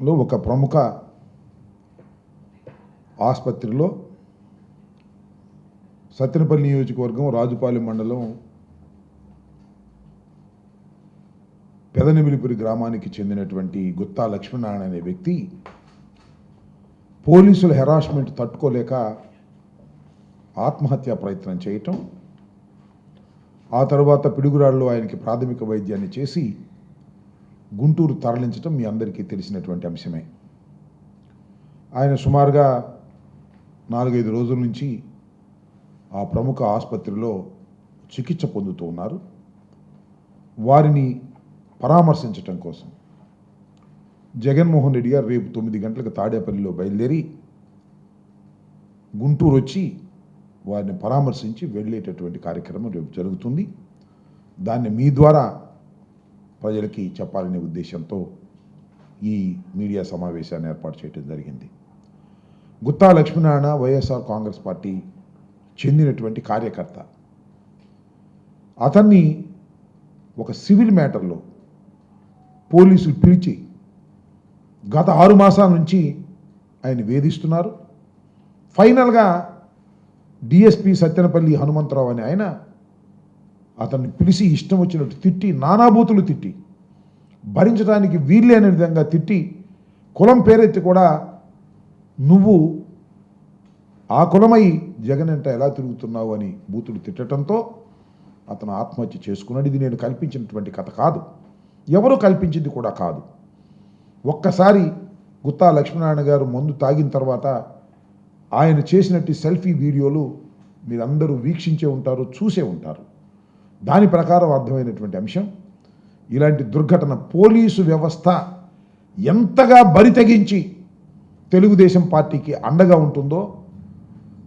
లో ఒక ప్రముఖ ఆసుపత్రిలో సత్తెనపల్లి నియోజకవర్గం రాజుపాలెం మండలం పెదనెమిలిపురి గ్రామానికి చెందినటువంటి గుత్తా లక్ష్మీనారాయణ అనే వ్యక్తి పోలీసుల హెరాస్మెంట్ తట్టుకోలేక ఆత్మహత్యా ప్రయత్నం చేయటం ఆ తర్వాత పిడుగురాళ్ళు ఆయనకి ప్రాథమిక వైద్యాన్ని చేసి గుంటూరు తరలించడం మీ అందరికీ తెలిసినటువంటి అంశమే. ఆయన సుమారుగా నాలుగైదు రోజుల నుంచి ఆ ప్రముఖ ఆసుపత్రిలో చికిత్స పొందుతూ ఉన్నారు. వారిని పరామర్శించటం కోసం. జగన్మోహన్ రెడ్డి గారు రేపు తొమ్మిది గంటలకు తాడేపల్లిలో బయలుదేరి గుంటూరు వచ్చి వారిని పరామర్శించి వెళ్ళేటటువంటి కార్యక్రమం రేపు జరుగుతుంది. దాన్ని మీ ద్వారా ప్రజలకి చెప్పాలనే ఉద్దేశంతో ఈ మీడియా సమావేశాన్ని ఏర్పాటు చేయడం జరిగింది. గుత్తా లక్ష్మీనారాయణ వైఎస్ఆర్ కాంగ్రెస్ పార్టీ చెందినటువంటి కార్యకర్త. అతన్ని ఒక సివిల్ మ్యాటర్లో పోలీసులు పిలిచి గత ఆరు మాసాల నుంచి ఆయన వేధిస్తున్నారు. ఫైనల్గా డిఎస్పి సత్యనపల్లి హనుమంతరావు అని ఆయన అతన్ని పిలిచి ఇష్టం వచ్చినట్టు తిట్టి నానాభూతులు తిట్టి భరించడానికి వీల్లేని విధంగా తిట్టి కులం పేరెత్తి కూడా నువ్వు ఆ కులమై జగన్ అంటే ఎలా తిరుగుతున్నావు అని బూతులు తిట్టడంతో అతను ఆత్మహత్య చేసుకున్నాడు. ఇది నేను కల్పించినటువంటి కథ కాదు. ఎవరు కల్పించింది కూడా కాదు. ఒక్కసారి గుత్తా లక్ష్మీనారాయణ గారు మందు తాగిన తర్వాత ఆయన చేసినట్టు సెల్ఫీ వీడియోలు మీరందరూ వీక్షించే ఉంటారు చూసే ఉంటారు. దాని ప్రకారం అర్థమైనటువంటి అంశం ఇలాంటి దుర్ఘటన పోలీసు వ్యవస్థ ఎంతగా బరి తెగించి తెలుగుదేశం పార్టీకి అండగా ఉంటుందో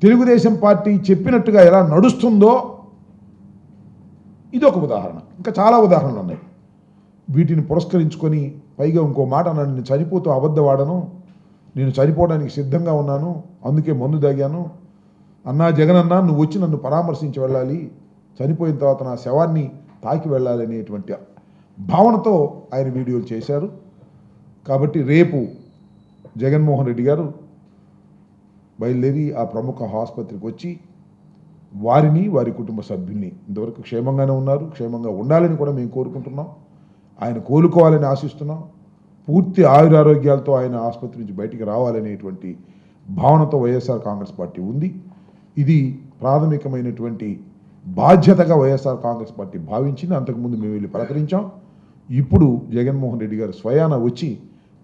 తెలుగుదేశం పార్టీ చెప్పినట్టుగా ఎలా నడుస్తుందో ఇది ఒక ఉదాహరణ. ఇంకా చాలా ఉదాహరణలు ఉన్నాయి. వీటిని పురస్కరించుకొని పైగా ఇంకో మాట అన్నాడు నేను చనిపోతూ అబద్ధవాడను నేను చనిపోవడానికి సిద్ధంగా ఉన్నాను అందుకే మందు తాగాను అన్నా జగనన్నా నువ్వు వచ్చి నన్ను పరామర్శించి వెళ్ళాలి చనిపోయిన తర్వాత నా శవాన్ని తాకి వెళ్ళాలి అనేటువంటి భావనతో ఆయన వీడియోలు చేశారు. కాబట్టి రేపు జగన్మోహన్ రెడ్డి గారు బయలుదేరి ఆ ప్రముఖ ఆసుపత్రికి వచ్చి వారిని వారి కుటుంబ సభ్యుల్ని ఇంతవరకు క్షేమంగానే ఉన్నారు క్షేమంగా ఉండాలని కూడా మేము కోరుకుంటున్నాం. ఆయన కోలుకోవాలని ఆశిస్తున్నాం. పూర్తి ఆయురారోగ్యాలతో ఆయన ఆసుపత్రి నుంచి బయటికి రావాలనేటువంటి భావనతో వైఎస్ఆర్ కాంగ్రెస్ పార్టీ ఉంది. ఇది ప్రాథమికమైనటువంటి బాధ్యతగా వైఎస్ఆర్ కాంగ్రెస్ పార్టీ భావించింది. అంతకుముందు మేము వెళ్ళి పలకరించాం. ఇప్పుడు జగన్మోహన్ రెడ్డి గారు స్వయాన వచ్చి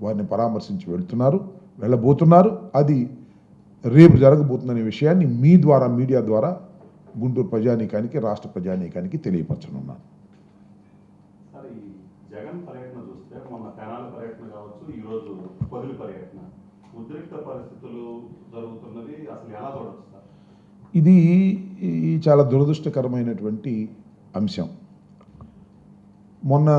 వారిని పరామర్శించి వెళ్తున్నారు వెళ్ళబోతున్నారు. అది రేపు జరగబోతుందనే విషయాన్ని మీ ద్వారా మీడియా ద్వారా గుంటూరు ప్రజానీకానికి రాష్ట్ర ప్రజానీకానికి తెలియపరచనున్నాను. సార్ ఈ జగన్ పర్యటన చూస్తే మొన్న తెనాలి పర్యటన కావచ్చు ఈ రోజు పొదిలి పర్యటన ఉద్రిక్త పరిస్థితులు జరుగుతున్నది అసలు ఎలా చూడొచ్చు సార్? ఇది ఈ చాలా దురదృష్టకరమైనటువంటి అంశం. మొన్న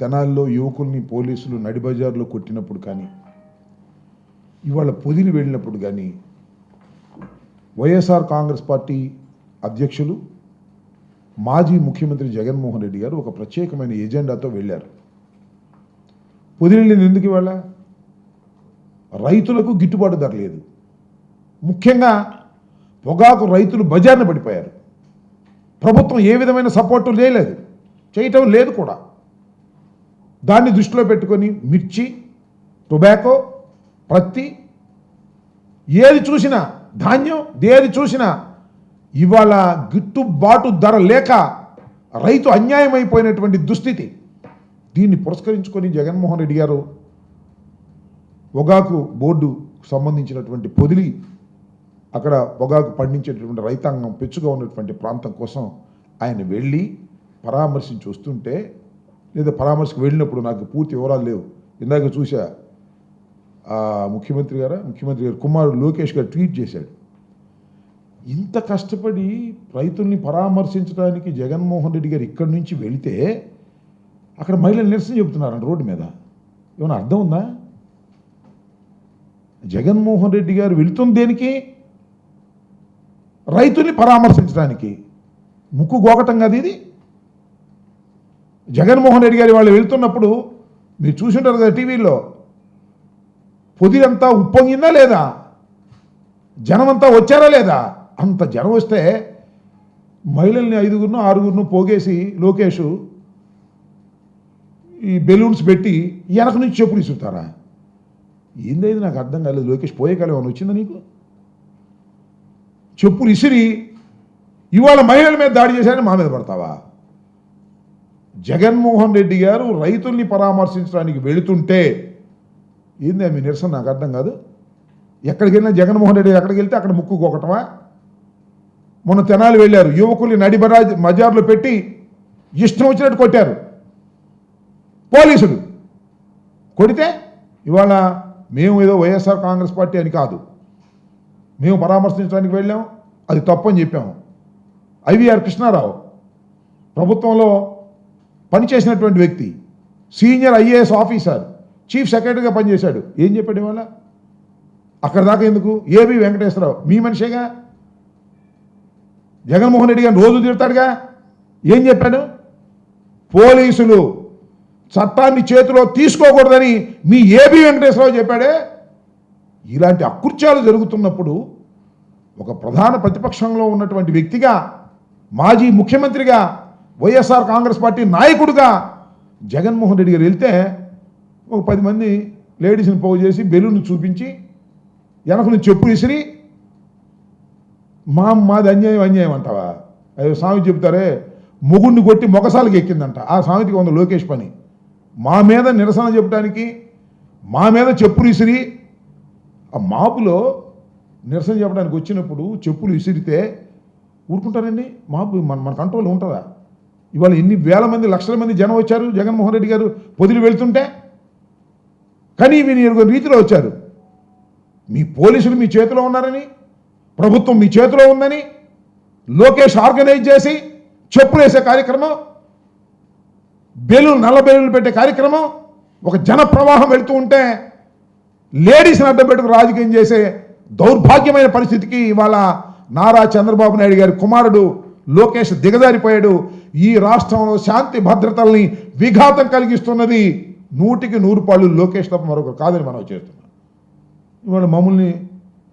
తెనాల్లో యువకుల్ని పోలీసులు నడిబజార్లో కొట్టినప్పుడు కానీ ఇవాళ పొదిలి వెళ్ళినప్పుడు కానీ వైఎస్ఆర్ కాంగ్రెస్ పార్టీ అధ్యక్షులు మాజీ ముఖ్యమంత్రి జగన్మోహన్ రెడ్డి గారు ఒక ప్రత్యేకమైన ఎజెండాతో వెళ్ళారు. పొదిలి ఎందుకు ఇవాళ? రైతులకు గిట్టుబాటు ధర లేదు. ముఖ్యంగా పొగాకు రైతులు బజార్న పడిపోయారు. ప్రభుత్వం ఏ విధమైన సపోర్టు చేయలేదు. చేయటం లేదు కూడా. దాన్ని దృష్టిలో పెట్టుకొని మిర్చి టొబాకో ప్రత్తి ఏది చూసినా ధాన్యం ఏది చూసినా ఇవాళ గిట్టుబాటు ధర లేక రైతు అన్యాయమైపోయినటువంటి దుస్థితి. దీన్ని పురస్కరించుకొని జగన్మోహన్ రెడ్డి గారు పొగాకు బోర్డు సంబంధించినటువంటి పొదిలి అక్కడ పొగాకు పండించేటటువంటి రైతాంగం పెచ్చుగా ఉన్నటువంటి ప్రాంతం కోసం ఆయన వెళ్ళి పరామర్శించి వస్తుంటే లేదా పరామర్శకు వెళ్ళినప్పుడు నాకు పూర్తి వివరాలు లేవు. ఇందాక చూసా ముఖ్యమంత్రి గారా? ముఖ్యమంత్రి గారు కుమారుడు లోకేష్ గారు ట్వీట్ చేశాడు. ఇంత కష్టపడి రైతుల్ని పరామర్శించడానికి జగన్మోహన్ రెడ్డి గారు ఇక్కడి నుంచి వెళితే అక్కడ మహిళలు నిరసన చెబుతున్నారంట రోడ్డు మీద. ఏమైనా అర్థం ఉందా? జగన్మోహన్ రెడ్డి గారు వెళుతుంది దేనికి? రైతుని పరామర్శించడానికి. ముక్కు గోకటం కదా ఇది. జగన్మోహన్ రెడ్డి గారి వాళ్ళు వెళ్తున్నప్పుడు మీరు చూసింటారు కదా టీవీలో పొదిరంతా ఉప్పొంగిందా లేదా? జనమంతా వచ్చారా లేదా? అంత జనం వస్తే మహిళల్ని ఐదుగురును ఆరుగురును పోగేసి లోకేష్ ఈ బెలూన్స్ పెట్టి వెనక నుంచి చెప్పులు ఇసురుతారా? ఏందైంది నాకు అర్థం కాలేదు. లోకేష్ పోయే కాలం ఏమైనా వచ్చిందా నీకు? చెప్పులు ఇసిరి ఇవాళ మహిళల మీద దాడి చేశారని మా మీద పడతావా? జగన్మోహన్ రెడ్డి గారు రైతుల్ని పరామర్శించడానికి వెళుతుంటే ఏంది మీ నిరసన? నాకు అర్థం కాదు. ఎక్కడికి వెళ్ళినా జగన్మోహన్ రెడ్డి ఎక్కడికి వెళ్తే అక్కడ ముక్కు కొకటమా మొన్న తెనాలి వెళ్ళారు. యువకుల్ని నడిబరాజ్ మజార్లో పెట్టి ఇష్టం వచ్చినట్టు కొట్టారు. పోలీసులు కొడితే ఇవాళ మేము ఏదో వైఎస్ఆర్ కాంగ్రెస్ పార్టీ అని కాదు. మేము పరామర్శించడానికి వెళ్ళాం. అది తప్పని చెప్పాము ఐవీఆర్ కృష్ణారావు ప్రభుత్వంలో పనిచేసినటువంటి వ్యక్తి సీనియర్ ఐఏఎస్ ఆఫీసర్ చీఫ్ సెక్రటరీగా పనిచేశాడు. ఏం చెప్పాడు ఇవాళ? అక్కడ దాకా ఎందుకు? ఏబి వెంకటేశ్వరరావు మీ మనిషేగా? జగన్మోహన్ రెడ్డి గారిని రోజు తిడతాడుగా? ఏం చెప్పాడు? పోలీసులు చట్టాన్ని చేతిలో తీసుకోకూడదని మీ ఏబి వెంకటేశ్వరరావు చెప్పాడే? ఇలాంటి అకృత్యాలు జరుగుతున్నప్పుడు ఒక ప్రధాన ప్రతిపక్షంలో ఉన్నటువంటి వ్యక్తిగా మాజీ ముఖ్యమంత్రిగా వైఎస్ఆర్ కాంగ్రెస్ పార్టీ నాయకుడిగా జగన్మోహన్ రెడ్డి గారు వెళ్తే ఒక పది మంది లేడీస్ని పోగు చేసి బెలూన్ చూపించి వెనకను చెప్పు విసిరి మా మాది అన్యాయం అన్యాయం అంటావా? అయ్యో స్వామి చెబుతారే మొగుడిని కొట్టి మొగసాలకి ఎక్కిందంట. ఆ స్వామికి ఉంది లోకేష్ పని. మా మీద నిరసన చెప్పడానికి మా మీద చెప్పులు విసిరి ఆ మాపులో నిరసన చెప్పడానికి వచ్చినప్పుడు చెప్పులు విసిరితే ఊరుకుంటారండి? మాపు మన మన కంట్రోల్ ఉంటుందా? ఇవాళ ఎన్ని వేల మంది లక్షల మంది జనం వచ్చారు జగన్మోహన్ రెడ్డి గారు పొదిలి వెళ్తుంటే? కానీ వీని ఎరుగని రీతిలో వచ్చారు. మీ పోలీసులు మీ చేతిలో ఉన్నారని ప్రభుత్వం మీ చేతిలో ఉందని లోకేష్ ఆర్గనైజ్ చేసి చెప్పులు వేసే కార్యక్రమం బెలూన్ నల్ల బెలూన్లు పెట్టే కార్యక్రమం ఒక జన ప్రవాహం వెళుతూ ఉంటే లేడీస్ని అడ్డం పెట్టుకు రాజకీయం చేసే దౌర్భాగ్యమైన పరిస్థితికి ఇవాళ నారా చంద్రబాబు నాయుడు గారి కుమారుడు లోకేష్ దిగజారిపోయాడు. ఈ రాష్ట్రంలో శాంతి భద్రతల్ని విఘాతం కలిగిస్తున్నది నూటికి నూరు పాళ్ళు లోకేష్ తప్ప మరొకరు కాదని మనం చేస్తున్నాం. ఇవాళ మమ్మల్ని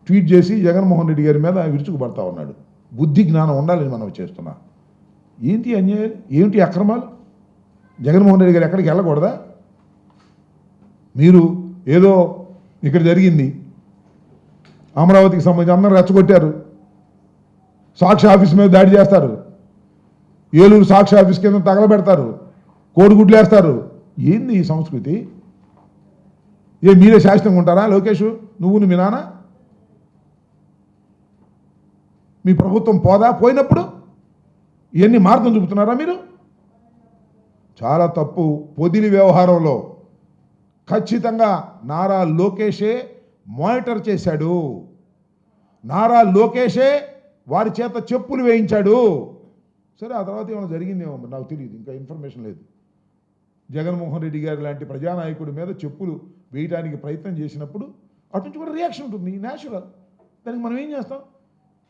ట్వీట్ చేసి జగన్మోహన్ రెడ్డి గారి మీద విరుచుకుపడతా ఉన్నాడు. బుద్ధి జ్ఞానం ఉండాలని మనం చేస్తున్నా. ఏంటి అన్యాయాలు? ఏంటి అక్రమాలు? జగన్మోహన్ రెడ్డి గారు ఎక్కడికి వెళ్ళకూడదా? మీరు ఏదో ఇక్కడ జరిగింది. అమరావతికి సంబంధించి అందరూ రెచ్చగొట్టారు. సాక్షి ఆఫీస్ మీద దాడి చేస్తారు. ఏలూరు సాక్షి ఆఫీస్ కింద తగలబెడతారు. కోడిగుడ్లేస్తారు. ఏంది ఈ సంస్కృతి? ఏ మీరే శాశ్వతంగా ఉంటారా లోకేష్? నువ్వు మీ నాన్న? మీ ప్రభుత్వం పోదా? పోయినప్పుడు ఇవన్నీ మార్గం చూపుతున్నారా మీరు? చాలా తప్పు. పొదిలి వ్యవహారంలో ఖచ్చితంగా నారా లోకేషే మానిటర్ చేశాడు. నారా లోకేషే వారి చేత చెప్పులు వేయించాడు. సరే ఆ తర్వాత ఏమైనా జరిగిందేమో నాకు తెలియదు ఇంకా ఇన్ఫర్మేషన్ లేదు. జగన్మోహన్ రెడ్డి గారు లాంటి ప్రజానాయకుడి మీద చెప్పులు వేయడానికి ప్రయత్నం చేసినప్పుడు అటు నుంచి కూడా రియాక్షన్ ఉంటుంది న్యాచురల్ దానికి మనం ఏం చేస్తాం?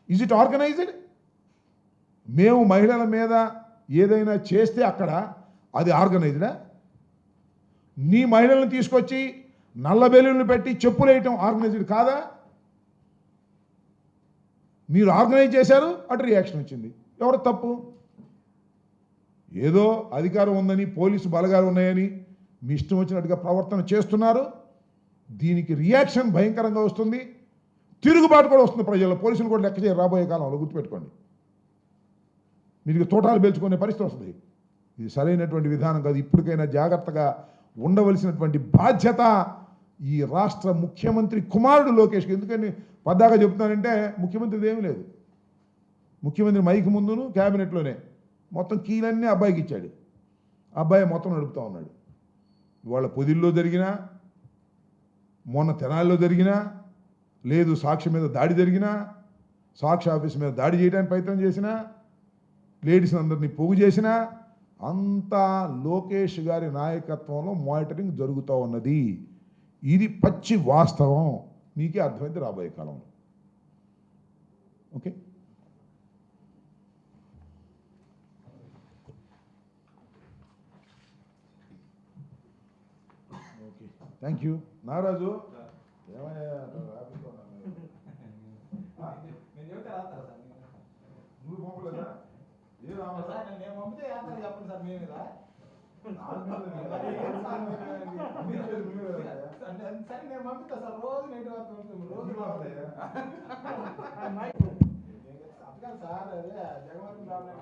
ఈజ్ ఇట్ ఆర్గనైజ్డ్ మేము మహిళల మీద ఏదైనా చేస్తే అక్కడ అది ఆర్గనైజ్డా నీ మహిళలను తీసుకొచ్చి నల్ల బెలూన్లు పెట్టి చెప్పులు వేయటం ఆర్గనైజ్డ్ కాదా? మీరు ఆర్గనైజ్ చేశారు అటు రియాక్షన్ వచ్చింది. ఎవరు తప్పు? ఏదో అధికారం ఉందని పోలీసు బలగాలు ఉన్నాయని మీ ఇష్టం వచ్చినట్టుగా ప్రవర్తన చేస్తున్నారు. దీనికి రియాక్షన్ భయంకరంగా వస్తుంది. తిరుగుబాటు కూడా వస్తుంది ప్రజల్లో. పోలీసులు కూడా లెక్క చేయరు రాబోయే కాలంలో గుర్తుపెట్టుకోండి. మీకు తోటాలు పేల్చుకునే పరిస్థితి వస్తుంది. ఇది సరైనటువంటి విధానం కాదు. ఇప్పటికైనా జాగ్రత్తగా ఉండవలసినటువంటి బాధ్యత ఈ రాష్ట్ర ముఖ్యమంత్రి కుమారుడు లోకేష్కి. ఎందుకని? పద్దాక చెప్తున్నానంటే ముఖ్యమంత్రిది ఏమీ లేదు. ముఖ్యమంత్రి మైక్ ముందును క్యాబినెట్లోనే. మొత్తం కీలన్నీ అబ్బాయికి ఇచ్చాడు. అబ్బాయి మొత్తం నడుపుతా ఉన్నాడు. ఇవాళ పొదిల్లో జరిగినా మొన్న తెనాలిలో జరిగినా లేదు సాక్షి మీద దాడి జరిగినా సాక్షి ఆఫీస్ మీద దాడి చేయడానికి ప్రయత్నం చేసినా లేడీస్ అందరినీ పోగు చేసినా అంతా లోకేష్ గారి నాయకత్వంలో మానిటరింగ్ జరుగుతూ ఉన్నది. ఇది పచ్చి వాస్తవం. మీకే అర్థమైంది రాబోయే కాలంలో. Okay? Okay. Thank you. Nagaraju? ఏమయ్యా? ఏ నేను పంపితే మేమేదా సరే నేను పంపిస్తా సార్ రోజు నైట్ వరకు పంపిస్తాం రోజు అట్లా సార్ అదే జగన్ ప్రాబ్లం